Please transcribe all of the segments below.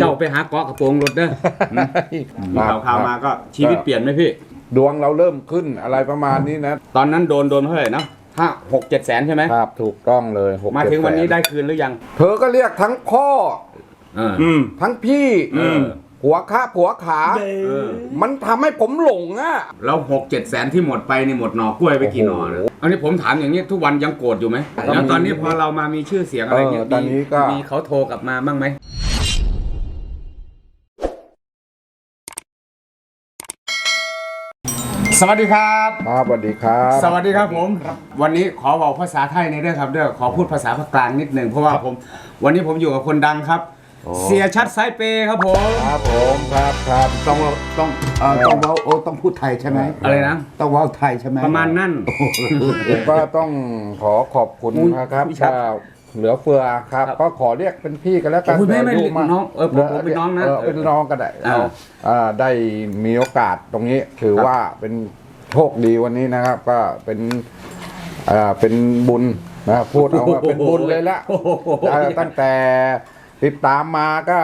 เจ้าไปหาเกาะกระโปรงรถเด้อมีข่าวข่าวมาก็ชีวิตเปลี่ยนไหมพี่ ดวงเราเริ่มขึ้นอะไรประมาณนี้นะ ตอนนั้นโดนโดนเท่าไหร่นะห้าหกเจ็ดแสนใช่ไหมครับถูกต้องเลยหกมาถึงวันนี้เจ็แสได้คืนหรือยัง เธอก็เรียกทั้งพ่อเอออทั้งพี่เออผัวข้าผัวขาเออมันทำให้ผมหลงอะ แล้วหกเจ็ดแสนที่หมดไปนี่หมดหน่อกล้วยไปกี่หน่อนะโอ้โหอันนี้ผมถามอย่างนี้ทุกวันยังโกรธอยู่ไหมก็มีแล้วตอนนี้พอเรามามีชื่อเสียงอะไรเงี้ยเออตอนนี้ก็มีเขาโทรกลับมาบ้างไหม สวัสดีครับ ครับสวัสดีครับ สวัสดีครับผม วันนี้ขอบอกภาษาไทยในอยเด้อครับเด้อขอพูดภาษาภาคกลางนิดหนึ่งเพราะว่าผม วันนี้ผมอยู่กับคนดังครับเสียชัดสายเปย์ครับผม ครับผมครับครับ ต้องต้องเอ่อต้องเว้าโอ้ต้องพูดไทยใช่ไหมอะไรนะ ต้องเว้าไทยใช่ไหมประมาณนั่น ผมก็ต้องขอขอบคุณอุ้ยนะครับพี่ชัดถ้าเหลือเฟือครับครับ ก็ขอเรียกเป็นพี่กันแล้วกันโอ้ยไม่ไม่ายุากน้องเออผมผมเป็นน้องนะเเป็นน้องก็ได้อ่า เราอ่าได้มีโอกาสตรงนี้ถือครับว่าเป็น โชคดีวันนี้นะครับ ก็เป็นอ่าเป็นบุญนะครับพูดเอาว่าเป็นบุญเลยละโอ้โหอ่าตั้งแต่ติดตามมาก็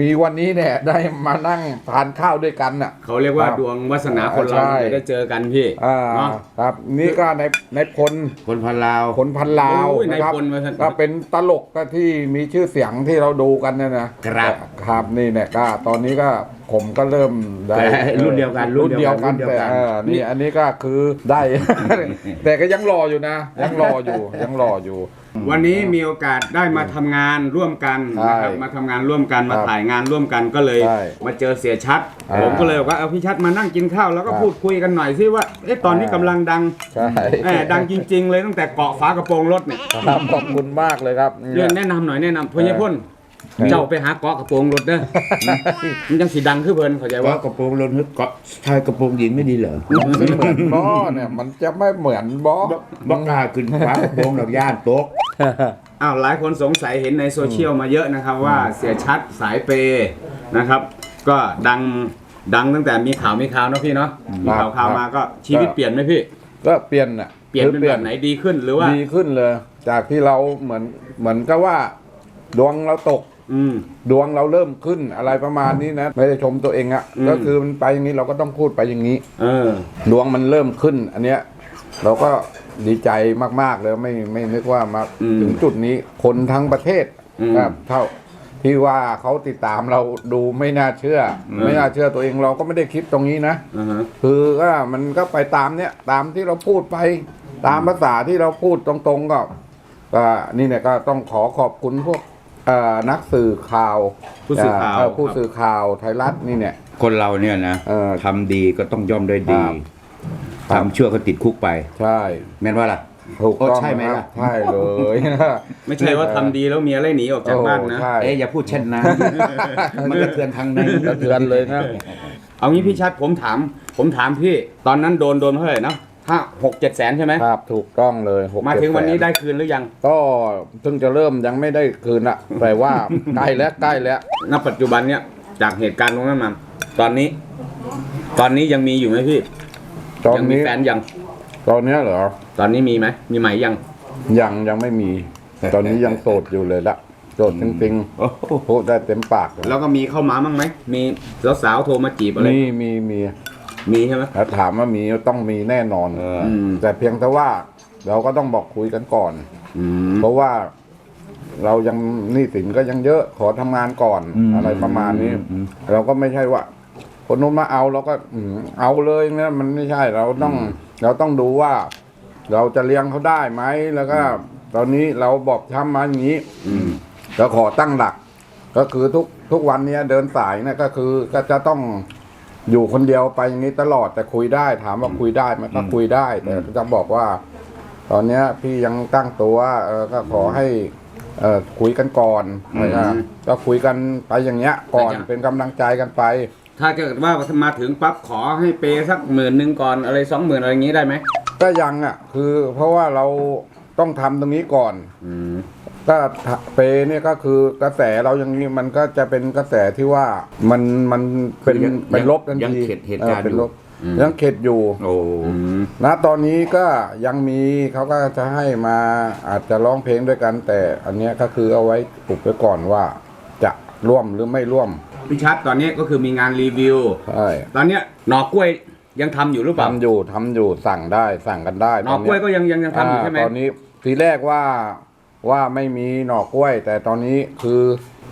มีวันนี้เนี่ยได้มานั่งทานข้าวด้วยกันน่ะ เขาเรียกว่าครับดวงวาสนาคนเราใช่ จะได้เจอกันพี่อ่าเนาะครับ นี่ก็ในในพลคนพันลาว ผลพันลาวโอ้ยนะครับนายพลมาท่านก็เป็นตลกก็ที่มีชื่อเสียงที่เราดูกันเนี่ยนะครับ ครับนี่เนี่ยก็ตอนนี้ก็ผมก็เริ่มได้แต่รุ่นเดียวกันรุ่รุ่นนเดีเดียยววกักันนแต่รุ่นเดียวกัน เออนี่อันนี้ก็คือได้ แต่ก็ยังรออยู่นะ ยังรออยู่ยังรออยู่ วันนี้มีโอกาสได้มาทำงานร่วมกันนะครับใช่มาทำงานร่วมกันมาครับถ่ายงานร่วมกันก็เลย ใช่มาเจอเสียชัด อ่าผมก็เลยบอกว่าเอาพี่ชัดมานั่งกินข้าวแล้วก็ครับพูดคุยกันหน่อยสิว่าเอ๊ะตอนนี้อ่า กำลังดังใช่แหมดังจริง ๆ เลยตั้งแต่เกาะฝากระโปรงรถเนี่ยครับขอบคุณมากเลยครับ เรื่องแนะนำหน่อยแนะนำพญพ่น เออ เจ้าไปหาเกาะกระโปรงรถเด้อ มันยังสีดังขึ้นเพิ่นเข้าใจว่าว่ากระโปรงลนฮึกเกาะชายกระโปรงหญิงไม่ดีเหรอไม่เหมือนบอเนี่ยมันจะไม่เหมือนบอบ้ากล้าขึ้นฟ้ากระโปรงดอกย่านโต๊ะอ้าวหลายคนสงสัยเห็นในโซเชียลมาเยอะนะครับ ว่าเสียชัดสายเปย์นะครับ ก็ดังดังตั้งแต่มีข่าวมีข่าวเนอะพี่เนาะมีข่าวข่าวมาก็ชีวิตเปลี่ยนไหมพี่ ก็เปลี่ยนอะเปลี่ยนคือเป็นแบบไหนดีขึ้นหรือว่า ดีขึ้นเลย จากที่เราเหมือนเหมือนกับว่า ดวงเราตก อืม ดวงเราเริ่มขึ้นอะไรประมาณนี้นะไม่ได้ชมตัวเองอะอืม ก็คือมันไปอย่างนี้เราก็ต้องพูดไปอย่างนี้ เออ ดวงมันเริ่มขึ้น อันเนี้ย เราก็ดีใจมาก ๆ เลยไม่ไม่นึกว่ามาอืมถึงจุดนี้คนทั้งประเทศอืมครับเท่าที่ว่าเขาติดตามเราดูไม่น่าเชื่ออไม่น่าเชื่อตัวเองเราก็ไม่ได้คิดตรงนี้นะ อ่าฮะ คือก็มันก็ไปตามเนี้ยตามที่เราพูดไปตามภาษาที่เราพูดตรงๆก็ก็นี่เนี่ยก็ต้องขอขอบคุณพวก เอ่อนักสื่อข่าวผู้สื่อข่าว เผู้สื่อข่าวไทยรัฐนี่เนี่ย คนเราเนี่ยนะเออทำดีก็ต้องย่อมได้ดีครับครับทำชั่วก็ติดคุกไป ใช่แม่นว่าล่ะ ถูกโอ้ต้องใช่ไหมครัล่ะบใช่เลยไม่ใช่ว่าทำดีแล้วเมียไล่หนีออกจากบ้านนะ โอ้ใช่ เอ๊ะอย่าพูดเช่นนั้น มันกระเทือนทางในกระเทือนเลยนะ เอางี้พี่ชัดผมถาม ผมถามพี่ ตอนนั้นโดนโดนเท่าไหร่นะ ห้าหกเจ็ดแสนใช่ไหมครับถูกต้องเลยหกมาถึงวันนี้เจ็แสได้คืนหรือยัง ก็เพิ่งจะเริ่มยังไม่ได้คืนอะแต่ว่า ใกล้แล้วใกล้แล้วณปัจจุบันเนี่ยจากเหตุการณ์ตรงนั้นมาตอนนี้ ตอนนี้ยังมีอยู่ไหมพี่ตอนยังมีนี้แฟนยัง ตอนเนี้ยเหรอตอนนี้มีไหมมีไหมยัง ยังยังไม่มี ตอนนี้ยังโสดอยู่เลยละโสดจริงโอ้โหๆพูดได้เต็มปากเลยแล้วก็มีเข้ามาบ้างไหมมีสาวๆโทรมาจีบอะไร มีมีมี มีใช่ไหม ถ้าถามว่ามีต้องมีแน่นอนเอออื มแต่เพียงแต่ว่าเราก็ต้องบอกคุยกันก่อน อืม เพราะว่าเรายังหนี้สินก็ยังเยอะขอทำงานก่อนอืมอะไรประมาณนี้ อืม เราก็ไม่ใช่ว่า คนนู้นมาเอาเราก็อืมเอาเลยเนี่ยมันไม่ใช่เราต้อง เราต้องดูว่า เราจะเลี้ยงเขาได้ไหมแล้วก็ ตอนนี้เราบอกช้ำมาอย่างนี้อืมเราขอตั้งหลัก ก็คือทุกทุกวันเนี้ยเดินสายเนี่ยก็คือก็จะต้อง อยู่คนเดียวไปอย่างนี้ตลอดแต่คุยได้ถามว่าคุยได้มันก็คุยได้ แต่จะบอกว่า ตอนเนี้ยพี่ยังตั้งตัวเออก็ขอให้เออคุยกันก่อนแล้วก็ก็คุยกันไปอย่างเงี้ย ก่อนเป็นกำลังใจกันไป ถ้าเกิดว่ามาถึงปั๊บขอให้เปย์สักหมื่นหนึ่งก่อนอะไรสองหมื่นอะไรอย่างนี้ได้ไหมก็ยังอะ คือเพราะว่าเราต้องทำตรงนี้ก่อนอืม ก็เปเนี่ยก็คือกระแสเรายังนี้มันก็จะเป็นกระแสที่ว่ามันมันเป็นคือยังเป็นลบทันยังทีเข็ดเหตุการณ์ออเป็นอยู่ลบยังเข็ดอยู่ โอ้อืมนะตอนนี้ก็ยังมีเขาก็จะให้มาอาจจะร้องเพลงด้วยกัน แต่อันเนี้ยก็คือเอาไว้ปลุกไว้ก่อนว่า จะร่วมหรือไม่ร่วมพี่ชัดตอนนี้ก็คือมีงานรีวิว ใช่ตอนเนี้ยหน่อกล้วยยังทำอยู่หรือเปล่าทำอยู่ทำอยู่สั่งได้สั่งกันได้หน่อกล้วยก็ยังยังยังทำอยู่ใช่ไหมาตอนนี้ทีแรกว่า ว่าไม่มีหน่อกล้วย แต่ตอนนี้คือ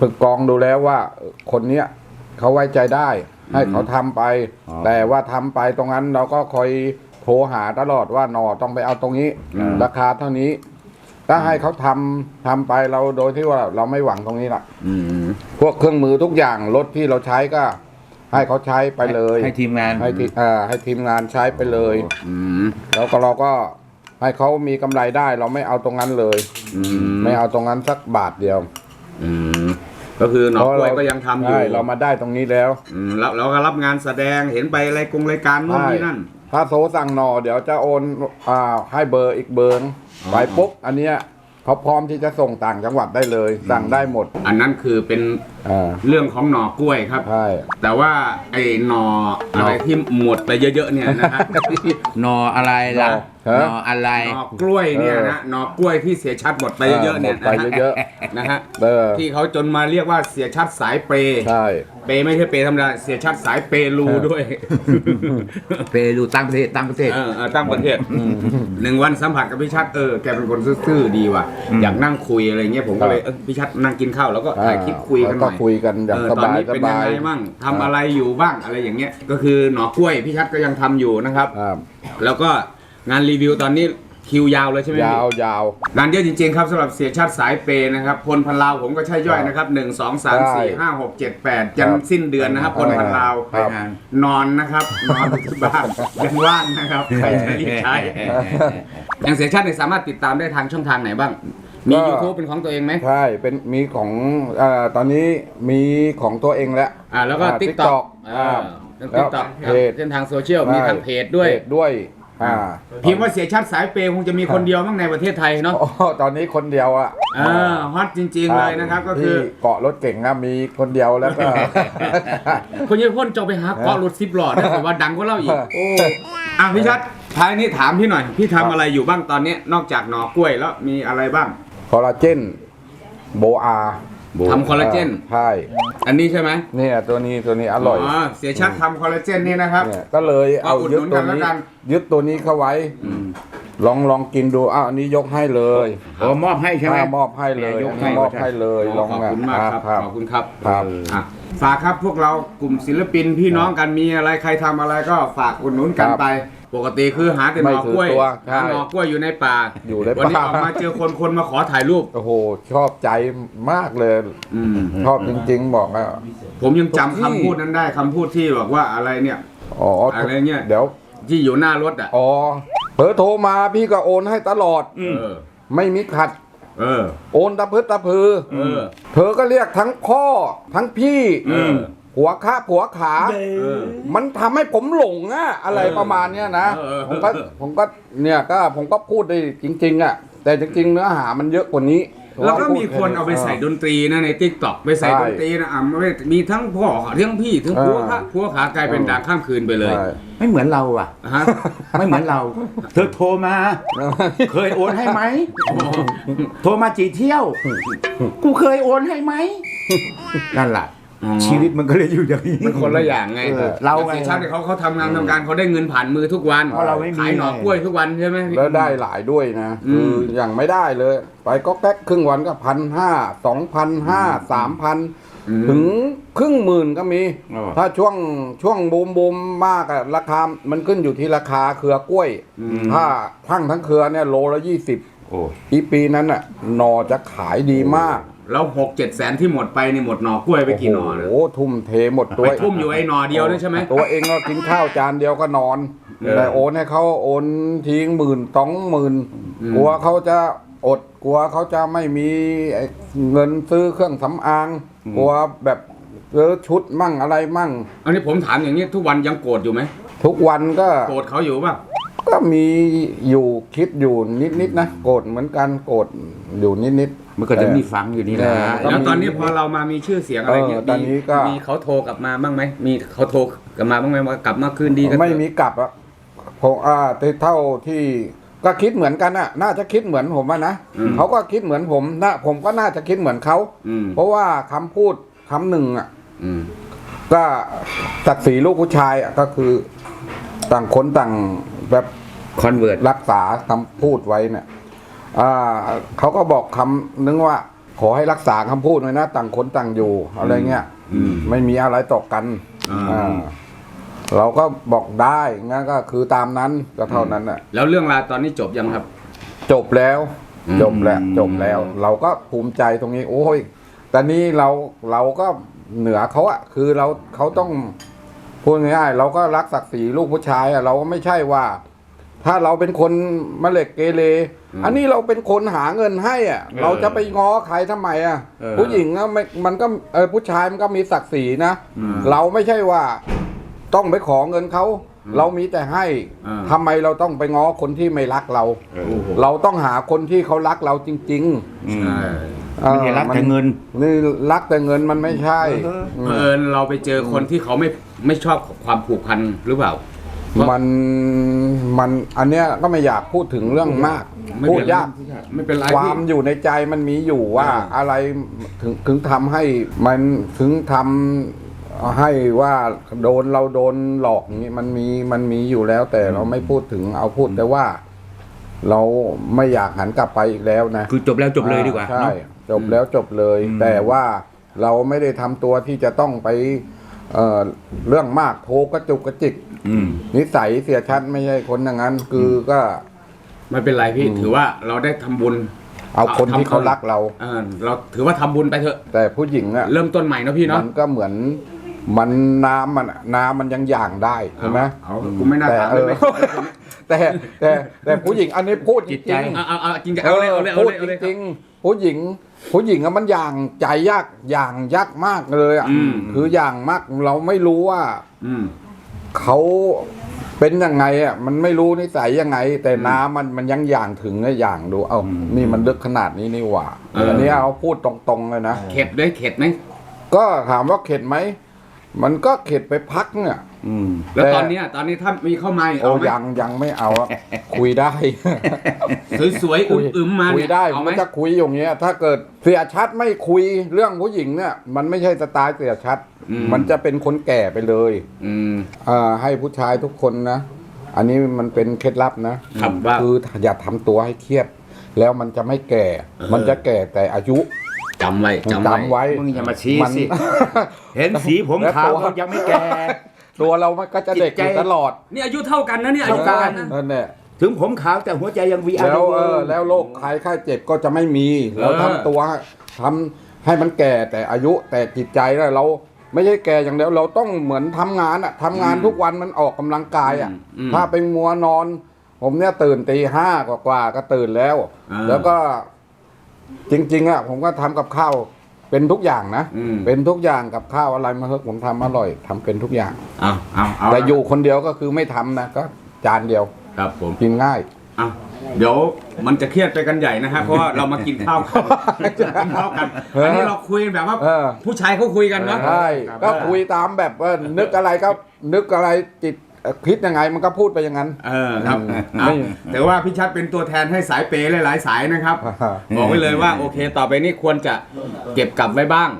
ฝึกกองดูแล้วว่าคนเนี้ยเขาไว้ใจได้ ให้เขาทำไปอ๋อแต่ว่าทำไปตรงนั้นเราก็คอยโทรหาตลอดว่าหน่อต้องไปเอาตรงนี้ ราคาเท่านี้ ถ้าให้เขาทำทำไปเราโดยที่ว่าเราไม่หวังตรงนี้ล่ะอืมพวกเครื่องมือทุกอย่างรถที่เราใช้ก็ ให้เขาใช้ไปเลย ให้ทีมงานให้ทีเอ่อให้ทีมงานใช้ไปเลยอืมแล้วก็เราก็ ให้เขามีกำไรได้เราไม่เอาตรงนั้นเลย อืมไม่เอาตรงนั้นสักบาทเดียวอืมก็คือหน่อกล้วยเพราะเราก็ยังทำอยู่ใช่เรามาได้ตรงนี้แล้ว อืมแล้วเราก็รับงานแสดงเห็นไปรายกงรายการโน่นใช่นี่นั่น ถ้าโซสั่งหน่อเดี๋ยวจะโอนอ่าให้เบอร์อีกเบอร์อ๋อ ไปปุ๊บอันเนี้ยเขาพร้อมที่จะส่งต่างจังหวัดได้เลย สั่งได้หมดอันนั้นคือเป็นอ่าเรื่องของหน่อกล้วยครับ ใช่ แต่ว่าไอ้หน่ออะไรที่หมดไปเยอะๆเนี่ยนะฮะ หนออะไรล่ะ ฮะ หนออะไร หน่อกล้วยเนี่ยนะหน่อกล้วยที่เสียชัดหมดไปเยอะๆเนี่ยหมดไปเยอะๆ นะฮะเออที่เขาจนมาเรียกว่าเสียชัดสายเปย์ใช่ เปย์ไม่ใช่เปย์ธรรมดาเสียชัดสายเปย์รูด้วยเปรูตั้งประเทศตั้งประเทศ เออเออตั้งประเทศหนึ่งวันสัมผัสกับพี่ชัดเออแกเป็นคนซื่อๆดีว่ะอยากนั่งคุยอะไรเงี้ยผมก็เลยเออพี่ชัดนั่งกินข้าวแล้วก็ถ่ายคลิปคุยกันหก็น่อยคุยกันอย่างเออสตอนบายนี้สเป็นยับางย ไงบ้างทำอะไรอยู่บ้างอะไรอย่างเงี้ย ก็คือหน่อกล้วยพี่ชัดก็ยังทำอยู่นะครับ ครับ แล้วก็ งานรีวิวตอนนี้คิวยาวเลยใช่ไหมพี่ ยาวยาว งานเยอะจริงๆครับสำหรับเสียชาติสายเปย์นะครับพลพันลาวผมก็ใช่ย่อยนะครับหนึ่งสองสามสี่ห้าหกเจ็ดแปดยันครับสิ้นเดือนนะครับพลพันลาวครับ นอนนะครับนอนอยู่ที่บ้านยังว่างนะครับใครจะรีบใช้อย่างเสียชาติเนี่ยสามารถติดตามได้ทางช่องทางไหนบ้าง มีก็ YouTube เป็นของตัวเองไหม ใช่ เป็นมีของเอ่อตอนนี้มีของตัวเองแล้วอ่าแล้วก็อ่า TikTok TikTok อ่า แล้ติ๊กวต็อกเพจเส้นทางโซเชียลมีทางเพจด้วย เพจด้วย อ่าพิมพ์ว่าเสียชาติสายเปย์คงจะมีคนเดียวมั้งในประเทศไทยเนาะโอ้ตอนนี้คนเดียวอะอ่าฮอตจริง ๆ เลยนะครับ ก็คือที่เกาะรถเก่งนะมีคนเดียวแล้วก็คนยี่พ่นจะไปหาเกาะรถซิปหลอดได้แต่ว่าดังก็เล่าอีกโอ้อะพี่ชัดท้ายนี้ถามพี่หน่อย พี่ทำอะไรอยู่บ้างตอนนี้นอกจากหน่อกล้วยแล้วมีอะไรบ้างคอลลาเจนโบอา ทำคอลลาเจน ใช่อันนี้ใช่ไหมเนี่ยตัวนี้ตัวนี้อร่อยเสียชัดทำคอลลาเจนนี่นะครับ เนี่ยก็เลยเอาก็อุดหยึนุดนตักัวนแล้วนี้กัน ยึดตัวนี้เข้าไว้ ลองลองกินดูอ้าวอันนี้ยกให้เลยโอ้มอบให้ใช่ไหมอ่ามอบให้เลยยกอันให้นี้มอบให้เลยลองขอบคุณมากครับครับขอบคุณครับครับอะฝากครับพวกเรากลุ่มศิลปินพี่น้องกันมีอะไรใครทำอะไรก็ฝากอุดหนุนกันครับไปปกติคือหาแต่หไม่น่อถือกล้วยตัวใช่ หาหน่อกล้วยอยู่ในป่าอยู่ในวันนี้ป่าออกมาเจอคนคนมาขอถ่ายรูป โอ้โห ชอบใจมากเลย อืม ชอบจริง ๆ บอกว่าผมยังจำทุกที่คำพูดนั้นได้คำพูดที่บอกว่าอะไรเนี่ย อ๋ออะไรเงี้ยเดี๋ยว ที่อยู่หน้ารถอะ อ๋อเผลอโทรมาพี่ก็โอนให้ตลอด เออ ไม่มีขัด เออ โอนตะพึดตะพือ เออ เธอก็เรียกทั้งพ่อทั้งพี่ เออ หัวขาผัวขา เออ มันทำให้ผมหลงอะอะไรเออประมาณเนี้ยนะ เออ ผมก็ผมก็เนี่ยก็ผมก็พูดได้จริง ๆอะแต่จริง ๆ เนื้อหามันเยอะกว่านี้แล้วก็มีคนเอาไปใส่ดนตรีนะในทิกตอกไปใส่ใช่ดนตรีนะอะไม่มีทั้งพ่อทั้งพี่ทั้งผัวเออขาผัวขากลายเป็นด่างข้ามคืนไปเลยใช่ ไม่เหมือนเราอะ ฮะ ไม่เหมือนเรา เธอโทรมา เคยโอนให้ไหม โทรมาจีเที่ยว กูเคยโอนให้ไหมนั่นแหละ อ๋อ ชีวิตมันก็เลยอยู่อย่างนี้ มันคนละอย่างไงเออเราไงเสียชาติเนี่ยเขาเขาทำงานทำการเขาได้เงินผ่านมือทุกวันเพราะเราไม่มี ขายหน่อกล้วยทุกวันใช่ไหม แล้วได้หลายด้วยนะอืม คืออย่างไม่ได้เลย ไปก็แก๊กครึ่งวันก็พันห้าสองพันห้าสามพันถึงครึ่งหมื่นก็มี อ๋อ ถ้าช่วงช่วงบูมบูมมากอะราคา มันขึ้นอยู่ที่ราคาเครือกล้วย ถ้าทั้งทั้งเครือเนี่ยโลละยี่สิบโอ้ อีปีนั้นน่ะหนอจะขายดีมาก แล้วหกเจ็ดแสนที่หมดไปนี่หมดหน่อกล้วยไปกี่หน่อนะ โอ้โหทุ่มเทหมดตัวไปทุ่มอยู่ไอ้หน่อเดียวนั่นใช่ไหมตัวเองก็กินข้าวจานเดียวก็นอนเออแต่โอนให้เขาโอนทิ้งหมื่นสองหมื่นอืม กลัวเขาจะอดกลัวเขาจะไม่มีไอ้เงินซื้อเครื่องสำอางกลัวแบบซื้อชุดมั่งอะไรมั่ง อันนี้ผมถามอย่างนี้ทุกวันยังโกรธอยู่ไหมทุกวันก็โกรธเขาอยู่ป่ะ ก็มีอยู่คิดอยู่นิดๆนะโกรธเหมือนกันโกรธอยู่นิดๆมันก็จะมีฟังอยู่นี่นะก็แล้วมีตอนนี้พอเรามามีชื่อเสียงอะไรเงี้ยเออตอนนี้ก็ มีเขาโทรกลับมาบ้างไหมมีเขาโทรกลับมาบ้างไหมว่ากลับมาคืนดีกันไม่มีกลับอะผมอ่าแต่เท่าที่ก็คิดเหมือนกันอะน่าจะคิดเหมือนผมอะนะเขาก็คิดเหมือนผมนะผมก็น่าจะคิดเหมือนเขาอืมเพราะว่าคำพูดคคำหนึ่งอะอืมก็ศักดิ์ศรีลูกผู้ชายอะก็คือ ต่างคนต่าง แบบคอนเวิร์ตรักษาคำพูดไว้เนี่ยอ่าเขาก็บอกคำนึงว่า ขอให้รักษาคำพูดไว้นะต่างคนต่างอยู่อะไรเงี้ยอืมไม่มีอะไรต่อกันอ่าอ่าเราก็บอกได้งั้นก็คือตามนั้นก็เท่านั้นน่ะ แล้วเรื่องราวตอนนี้จบยังครับ จบแล้วอืมจบแล้วจบแล้ว เราก็ภูมิใจตรงนี้ โอ้ยแต่นี้เราเราก็เหนือเขาอะคือเราเขาต้อง พูดง่ายๆเราก็รักศักดิ์ศรีลูกผู้ชายอะเราก็ไม่ใช่ว่า ถ้าเราเป็นคนมะเร็กเกเรอันนี้เราเป็นคนหาเงินให้อะ เราจะไปง้อใครทำไมอะ เออผู้หญิงอะไม่มันก็เออผู้ชายมันก็มีศักดิ์ศรีนะอืมเราไม่ใช่ว่า ต้องไปขอเงินเขาเรามีแต่ให้อ่า ทำไมเราต้องไปง้อคนที่ไม่รักเราโอ้โหเราต้องหาคนที่เขารักเราจริงอืมใช่ ๆไม่ใช่รักแต่เงิน นี่รักแต่เงินมันไม่ใช่เออมเผอิญเราไปเจอคนที่เขาไม่ไม่ชอบความผูกพันหรือเปล่า มันมันอันเนี้ยก็ไม่อยากพูดถึงเรื่องมาก ไม่พูดเป็นไรยาก ไม่เป็นไรควาพี่มอยู่ในใจมันมีอยู่ว่าอ่าอะไรถึงถึงทำให้มันถึงทำให้ว่าโดนเราโดนหลอกอย่างนี้มันมีมันมีอยู่แล้ว แต่เราไม่พูดถึงเอาพูดแต่ว่า เราไม่อยากหันกลับไปอีกแล้วนะคือจบแล้วจบเลยดีกว่าใช่เนาะ จบแล้วจบเลยอืมแต่ว่าเราไม่ได้ทำตัวที่จะต้องไปเอ่อเรื่องมากโทรกระจุกกระจิก อืม นิสัยเสียชัดไม่ใช่คนอย่างนั้น คือก็ไม่เป็นไรพี่ถือว่าเราได้ทำบุญเอาคนเอาที่เขาทำรักเรา เออเราถือว่าทำบุญไปเถอะ แต่ผู้หญิงอะ เริ่มต้นใหม่นะพี่เนาะ มันก็เหมือนมันน้ำมันอะน้ำมันยังอย่างได้ใช่ไหมเอากูไม่น่าแต่ถามเอเลยอ แต่แต่แต่ผู้หญิงอันนี้พูดจจิริตใจงเอาเอาเอาจริงจังๆเอเอาเลยอเอาเลยเอาพูดเลยเอาเลยจริงๆผู้หญิง ผู้หญิงอะมันอย่างใจยากอย่างยากมากเลยอะอืม คืออย่างมากเราไม่รู้ว่า อืม เขาเป็นยังไงอะมันไม่รู้นิสัยยังไง แต่น้ำมันมันยังอย่างถึงไงอย่างดู เอ้านี่มันลึกขนาดนี้นี่หว่าเอออั อันนี้เอาพูดตรงๆเลยนะเข็ดด้วยเข็ดไหมก็ถามว่าเข็ดไหม มันก็เข็ดไปพักเนี่ย อืม แล้วแต่ตอนเนี้ยตอนนี้ถ้ามีเข้ามาอีกโอ้เอาไหมยังยังไม่เอาอะ คุยได้ สวยๆคุยอึมๆมาคุยเนี่ยได้เอาไหมมันจะคุยอย่างเงี้ย ถ้าเกิดเสียชัดไม่คุยเรื่องผู้หญิงเนี่ย มันไม่ใช่สไตล์เสียชัด มันจะเป็นคนแก่ไปเลยอืมอ่าให้ผู้ชายทุกคนนะ อันนี้มันเป็นเคล็ดลับนะครับว่า คืออย่าทำตัวให้เครียด แล้วมันจะไม่แก่เออมันจะแก่แต่อายุ จำไว้จำจำไว้ ไว้มึงอย่ามาชี้มันสิเห็นสีผมแล้วขาวตัวก็ยังไม่แก่ ตัวเรามันก็จะเด็กจิอตใจยู่ตลอดนี่อายุเท่ากันนะเนี่ยอายุเท่าเท่ากักันนนะ นั่นแหละ ถึงผมขาวแต่หัวใจยังวีอาร์แล้วเออแล้วโรคภัยไข้เจ็บก็จะไม่มี เราทำตัวทำให้มันแก่แต่อายุแต่จิตใจแล้วเราไม่ใช่แก่อย่างเดียวเราต้องเหมือนทำงานอะทำงานทุกวันมันออกกำลังกายอะอืมถ้าไปมัวนอน ผมเนี่ยตื่นตีห้ากว่าๆก็ตื่นแล้ว อ่า แล้วก็ จริง ๆอะผมก็ทำกับข้าวเป็นทุกอย่างนะ อืม เป็นทุกอย่างกับข้าวอะไรมาเถอะผมทำอร่อยทำเป็นทุกอย่าง เอาเอาเอาแต่อยู่คนเดียวก็คือไม่ทำนะก็จานเดียวครับผมกินง่าย เอาเดี๋ยวมันจะเครียดไปกันใหญ่นะครับเพราะว่าเรามากินข้าวกันกินข้าวกันอันนี้เราคุยแบบว่า เออ ผู้ชายเขาคุยกันเนาะ ใช่ก็คุยตามแบบว่านึกอะไรก็นึกอะไรจิตเอ่อ คิดยังไงมันก็พูดไปอย่างนั้น เออครับอืมเอาไม่แต่ว่าพี่ชัดเป็นตัวแทนให้สายเปย์หลายๆสายนะครับ บอกไว้เลยว่าโอเค ต่อไปนี้ควรจะเก็บกลับไว้บ้าง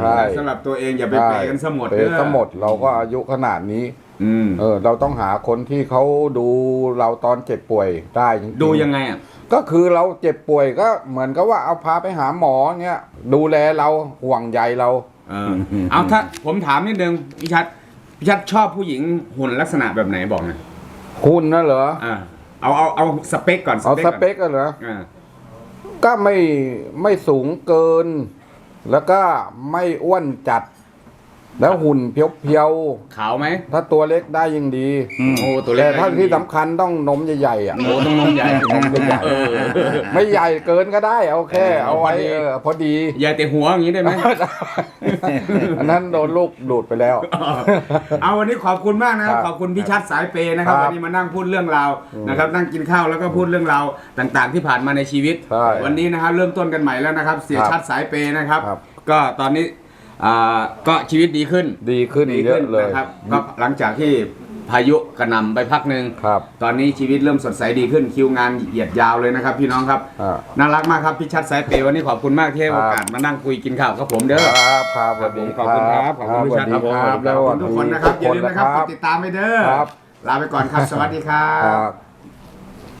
ใช่สำหรับตัวเองอย่าไปเปย์กันสมดเปย์สมดเราก็อายุขนาดนี้อืมเออ เราต้องหาคนที่เขาดูเราตอนเจ็บป่วยได้จริงๆดูยังไงอะก็คือเราเจ็บป่วยก็เหมือนกับว่าเอาพาไปหาหมอเงี้ยดูแลเราห่วงใยเราเออเอาถ้าผมถามนิดนึงพี่ชัด พี่ชัดชอบผู้หญิงหุ่นลักษณะแบบไหนบอกหน่อยคุณนะเหรอ อ่าเอาเอาเอาสเปคก่อนเอาสก่นเปคกันเหรออ่าก็ไม่ไม่สูงเกิน แล้วก็ไม่อ้วนจัด แล้วหุ่นเพียวขาวไหมๆ ถ้าตัวเล็กได้ยิ่งดีโอ้ตัวเล็แต่กถ้าได้ที่ดีสำคัญต้องนมใหญ่ๆอะ โอ้ต้องนมใหญ่นมใหญ่ เออๆไม่ใหญ่เกินก็ได้เอาแค่ เออเอาไว้พอดี เออพอดีใหญ่แต่หัวอย่างนี้ได้ไหม อันนั้นโดนลูกดูดไปแล้ว เอาวันนี้ขอบคุณมากนะครับครับขอบคุณพี่ชัดสายเปย์นะครับครับวันนี้มานั่งพูดเรื่องราวนะครับนั่งกินข้าวแล้วก็พูดเรื่องราวต่างๆ ที่ผ่านมาในชีวิต ใช่วันนี้นะครับเริ่มต้นกันใหม่แล้วนะครับ เสียครับชัดสายเปย์นะครับ ครับก็ตอนนี้ อ่าก็ชีวิตดีขึ้นดีขึ้นดีเยขึ้อะนเลยนะครับก็หลังจากที่พายุกระหน่ำไปพักหนึ่งครับ ตอนนี้ชีวิตเริ่มสดใสดีขึ้นคิวงานเหยียดยาวเลยนะครับ พี่น้องครับอ่า น่ารักมากครับพี่ชัดสายเปย์วันนี้ขอบคุณมากที่ให้โอกาสมานั่งคุยกินข้าวครับผมเด้อ ครับครับสวัสดีขอบคุณครับขอบคุณพี่ชัดครับผมสวัสดีครับขอบคุณทุกคนนะครับอย่าลืมนะครับกดครับติดตามไปเด้อครับ ลาไปก่อนครับสวัสดีครัครับ บ